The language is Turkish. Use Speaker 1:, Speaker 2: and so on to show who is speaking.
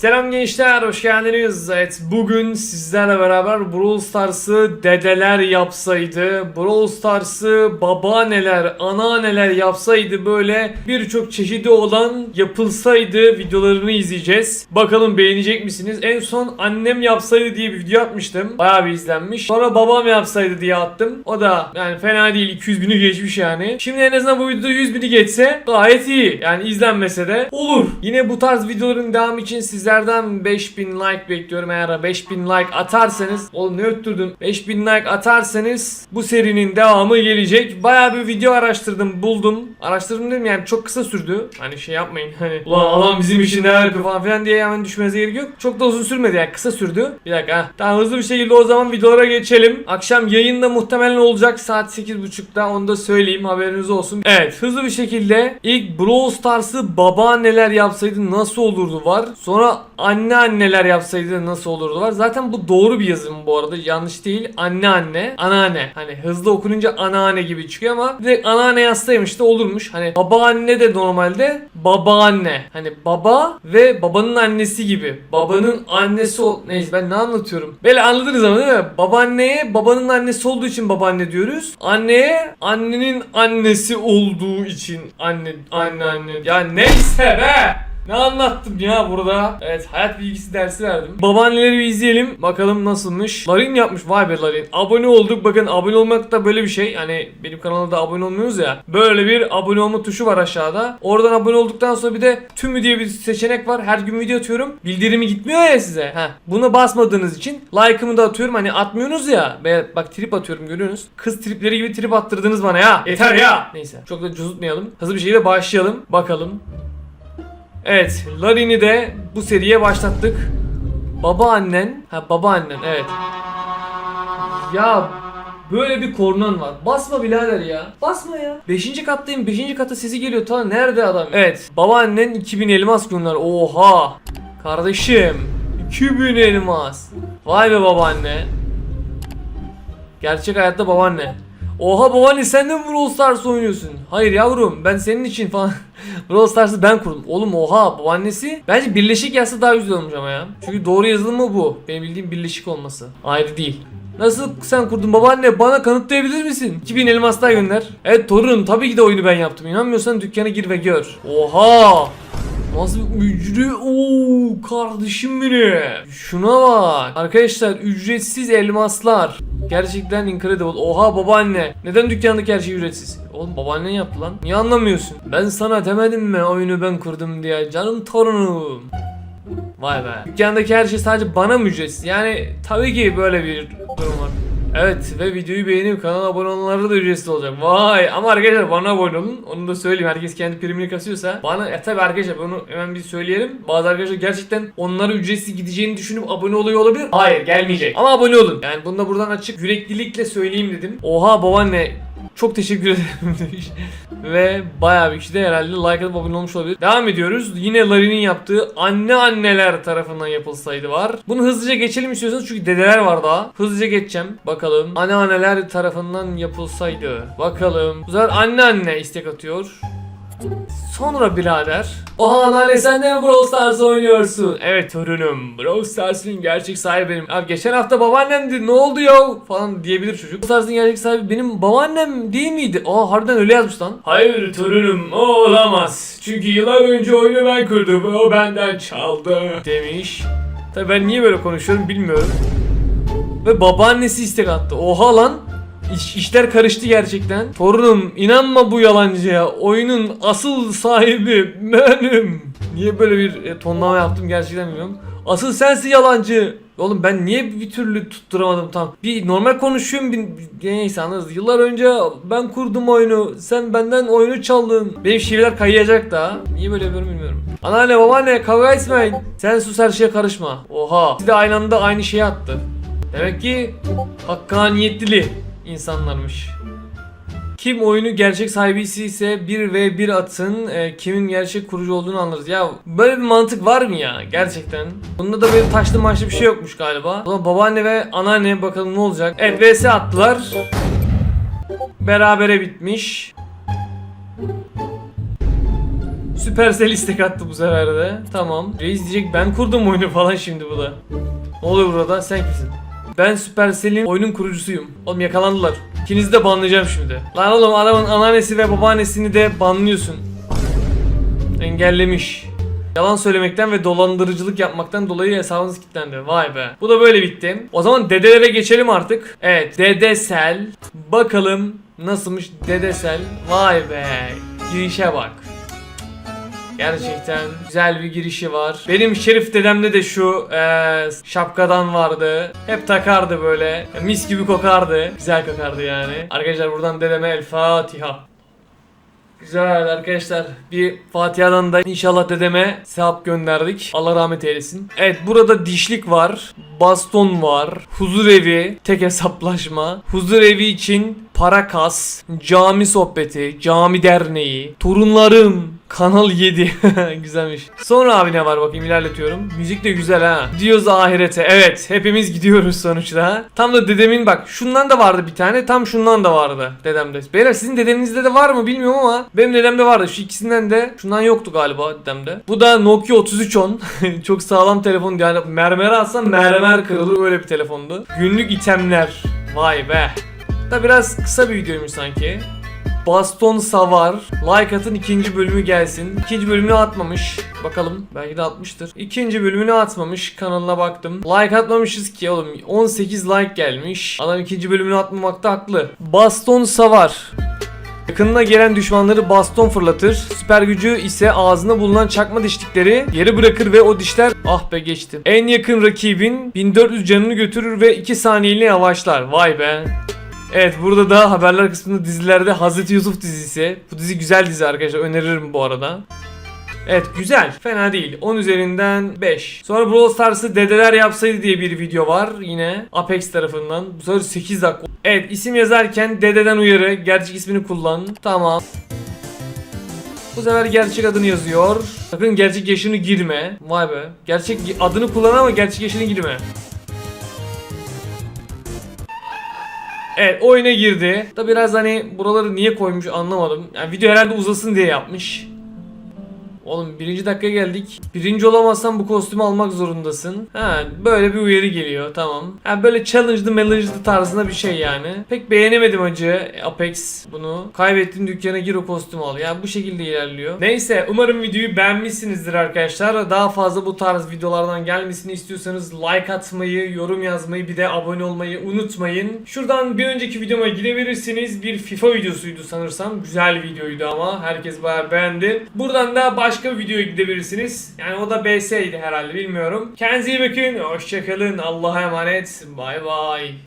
Speaker 1: Selam gençler, hoş geldiniz. Evet, bugün sizlerle beraber Brawl Stars'ı dedeler yapsaydı, Brawl Stars'ı babaanneler, anneanneler yapsaydı böyle birçok çeşidi olan yapılsaydı videolarını izleyeceğiz. Bakalım beğenecek misiniz? En son annem yapsaydı diye bir video atmıştım. Bayağı bir izlenmiş. Sonra babam yapsaydı diye attım. O da yani fena değil, 200 bini geçmiş yani. Şimdi en azından bu videoda 100 bini geçse gayet iyi. Yani izlenmese de olur. Yine bu tarz videoların devamı için sizlerden 5000 like bekliyorum. Eğer 5000 like atarsanız oğlum ne öttürdün? 5000 like atarsanız bu serinin devamı gelecek. Bayağı bir video araştırdım, buldum. Araştırdım dedim yani çok kısa sürdü. Hani şey yapmayın hani ulan adam bizim için ne yapıyor falan filan diye hemen düşmenize gerek yok. Çok da uzun sürmedi yani kısa sürdü. Bir dakika ha. Tamam hızlı bir şekilde o zaman videolara geçelim. Akşam yayında muhtemelen olacak saat 8.30'da onu da söyleyeyim haberiniz olsun. Evet hızlı bir şekilde ilk Brawl Stars'ı babaanneler yapsaydı nasıl olurdu var. Sonra anneanneler yapsaydı nasıl olurdu var. Zaten bu doğru bir yazım bu arada yanlış değil. Anneanne, anneanne. Hani hızlı okununca anneanne gibi çıkıyor ama direkt anneanne yazsaymış da olurmuş. Hani babaanne de normalde babaanne. Hani baba ve babanın annesi gibi. Babanın annesi ol... Neyse ben ne anlatıyorum? Böyle anladınız ama değil mi? Babaanneye babanın annesi olduğu için babaanne diyoruz. Anneye annenin annesi olduğu için anne anne anne. Ya neyse be! Ne anlattım ya burada? Evet hayat bilgisi dersi verdim. Babaanneleri bir izleyelim. Bakalım nasılmış. Larin yapmış. Vay be Larin. Abone olduk. Bakın abone olmak da böyle bir şey. Hani benim kanalıma da abone olmuyoruz ya. Böyle bir abone olma tuşu var aşağıda. Oradan abone olduktan sonra bir de tümü diye bir seçenek var. Her gün video atıyorum. Bildirimi gitmiyor ya size. Heh. Buna basmadığınız için like'ımı da atıyorum. Hani atmıyorsunuz ya. Be- Bak trip atıyorum görüyorsunuz. Kız tripleri gibi trip attırdınız bana ya. Yeter ya. Neyse. Çok da cuzutmayalım. Hızlı bir şekilde başlayalım. Bakalım. Evet, Larin'i de bu seriye başlattık. Babaannen, ha babaannen evet. Ya böyle bir kornan var. Basma birader ya. Basma ya. Beşinci kattayım. Beşinci kata sesi geliyor. Ta nerede adam? Evet. Babaannen 2000 elmas gönder. Oha. Kardeşim. 2000 elmas. Vay be babaanne. Gerçek hayatta babaanne. Oha babaanne sen de mi Brawl Stars oynuyorsun? Hayır yavrum ben senin için falan. Brawl Stars'ı ben kurdum. Oğlum oha babaannesi. Bence birleşik yazsa daha güzel olmuş ama ya. Çünkü doğru yazılımı bu. Benim bildiğim birleşik olması. Ayrı değil. Nasıl sen kurdun babaanne bana kanıtlayabilir misin? 2000 elmas daha gönder. Evet torun tabii ki de oyunu ben yaptım. İnanmıyorsan dükkana gir ve gör. Oha. Nasıl bir ücret? Kardeşim benim. Şuna bak. Arkadaşlar ücretsiz elmaslar. Gerçekten incredible. Oha babaanne. Neden dükkandaki her şey ücretsiz? Oğlum babaannen yaptı lan. Niye anlamıyorsun? Ben sana demedim mi oyunu ben kurdum diye. Canım torunum. Vay be. Dükkandaki her şey sadece bana mı ücretsiz? Yani tabii ki böyle bir durum var. Evet ve videoyu beğenip kanala abone olanlara da ücretsiz olacak. Vay ama arkadaşlar bana abone olun. Onu da söyleyeyim. Herkes kendi primini kasıyorsa. Bana e tabi arkadaşlar bunu hemen bir söyleyelim. Bazı arkadaşlar gerçekten onlara ücretsiz gideceğini düşünüp abone oluyor olabilir. Hayır gelmeyecek. Ama abone olun. Yani bunu da buradan açık yüreklilikle söyleyeyim dedim. Oha babaanne çok teşekkür ederim demiş. Ve bayağı bir kişi de herhalde like atıp abone olmuş olabilir. Devam ediyoruz. Yine Larin'in yaptığı anne anneler tarafından yapılsaydı var. Bunu hızlıca geçelim istiyorsanız çünkü dedeler var daha. Hızlıca geçeceğim. Bakalım. Anne anneler tarafından yapılsaydı. Bakalım. Bu sefer anne anne istek atıyor. Sonra birader. Oha anneanne sen de mi Brawl Stars oynuyorsun? Evet torunum. Brawl Stars'ın gerçek sahibi benim. Abi geçen hafta babaannemdi ne oldu ya? Falan diyebilir çocuk. Brawl Stars'ın gerçek sahibi benim babaannem değil miydi? Aa harbiden öyle yazmış lan. Hayır torunum o olamaz. Çünkü yıllar önce oyunu ben kurdum. O benden çaldı. Demiş. Tabi ben niye böyle konuşuyorum bilmiyorum. Ve babaannesi istek attı. Oha lan. İş, işler karıştı gerçekten. Torunum inanma bu yalancıya. Oyunun asıl sahibi benim. Niye böyle bir e, tonlama yaptım gerçekten bilmiyorum. Asıl sensin yalancı. Oğlum ben niye bir türlü tutturamadım tam. Bir normal konuşuyorum bir, neyse anladınız. Yıllar önce ben kurdum oyunu. Sen benden oyunu çaldın. Benim şiveler kayacak da. Niye böyle yapıyorum bilmiyorum. Anneanne babaanne kavga etmeyin. Sen sus her şeye karışma. Oha. İkisi de aynı anda aynı şeyi attı. Demek ki hakkaniyetli insanlarmış. Kim oyunu gerçek sahibisi ise 1 ve 1 atsın e, kimin gerçek kurucu olduğunu anlarız. Ya böyle bir mantık var mı ya gerçekten? Bunda da böyle taşlı maçlı bir şey yokmuş galiba. O babaanne ve anneanne bakalım ne olacak. Evet attılar. Berabere bitmiş. Supercell istek attı bu sefer de. Tamam. Reis diyecek ben kurdum oyunu falan şimdi bu da. Ne oluyor burada? Sen kimsin? Ben Supercell'in oyunun kurucusuyum. Oğlum yakalandılar. İkinizi de banlayacağım şimdi. Lan oğlum adamın anneannesi ve babaannesini de banlıyorsun. Engellemiş. Yalan söylemekten ve dolandırıcılık yapmaktan dolayı hesabınız kilitlendi. Vay be. Bu da böyle bitti. O zaman dedelere geçelim artık. Evet. Dedesel. Bakalım nasılmış dedesel. Vay be. Girişe bak. Gerçekten güzel bir girişi var. Benim Şerif dedemde de şu eee, şapkadan vardı. Hep takardı böyle. Mis gibi kokardı. Güzel kokardı yani. Arkadaşlar buradan dedeme El Fatiha. Güzel arkadaşlar. Bir Fatiha'dan da inşallah dedeme sevap gönderdik. Allah rahmet eylesin. Evet burada dişlik var. Baston var. Huzur evi. Tek hesaplaşma. Huzur evi için para kas. Cami sohbeti. Cami derneği. Torunlarım. Kanal 7. Güzelmiş. Sonra abi ne var bakayım ilerletiyorum. Müzik de güzel ha. Gidiyoruz ahirete. Evet hepimiz gidiyoruz sonuçta. Tam da dedemin bak şundan da vardı bir tane. Tam şundan da vardı dedemde. Beyler sizin dedenizde de var mı bilmiyorum ama benim dedemde vardı. Şu ikisinden de şundan yoktu galiba dedemde. Bu da Nokia 3310. Çok sağlam telefon yani mermere atsan mermer kırılır öyle bir telefondu. Günlük itemler. Vay be. Da biraz kısa bir videoymuş sanki. Baston Savar. Like atın ikinci bölümü gelsin. İkinci bölümünü atmamış. Bakalım belki de atmıştır. İkinci bölümünü atmamış. Kanalına baktım. Like atmamışız ki oğlum. 18 like gelmiş. Adam ikinci bölümünü atmamakta haklı. Baston Savar. Yakınına gelen düşmanları baston fırlatır. Süper gücü ise ağzında bulunan çakma dişlikleri yere bırakır ve o dişler ah be geçtim. En yakın rakibin 1400 canını götürür ve 2 saniyeliğine yavaşlar. Vay be. Evet burada da haberler kısmında dizilerde Hazreti Yusuf dizisi. Bu dizi güzel dizi arkadaşlar öneririm bu arada. Evet güzel fena değil 10 üzerinden 5 Sonra Brawl Stars'ı dedeler yapsaydı diye bir video var yine Apex tarafından Bu sefer 8 dakika Evet isim yazarken dededen uyarı gerçek ismini kullan Tamam bu sefer gerçek adını yazıyor. Sakın gerçek yaşını girme. Vay be. Gerçek adını kullan ama gerçek yaşını girme. Evet oyuna girdi. Da biraz hani buraları niye koymuş anlamadım. Yani video herhalde uzasın diye yapmış. Oğlum birinci dakika geldik. Birinci olamazsan bu kostümü almak zorundasın. Ha böyle bir uyarı geliyor tamam. Ha böyle challenge'lı challenge'lı tarzında bir şey yani. Pek beğenemedim acı Apex bunu. Kaybettiğin dükkana gir o kostümü al. Yani bu şekilde ilerliyor. Neyse umarım videoyu beğenmişsinizdir arkadaşlar. Daha fazla bu tarz videolardan gelmesini istiyorsanız like atmayı, yorum yazmayı bir de abone olmayı unutmayın. Şuradan bir önceki videoma gidebilirsiniz. Bir FIFA videosuydu sanırsam. Güzel videoydu ama herkes bayağı beğendi. Buradan da başka bir videoya gidebilirsiniz. Yani o da BS'ydi herhalde bilmiyorum. Kendinize iyi bakın. Hoşçakalın. Allah'a emanet. Bay bay.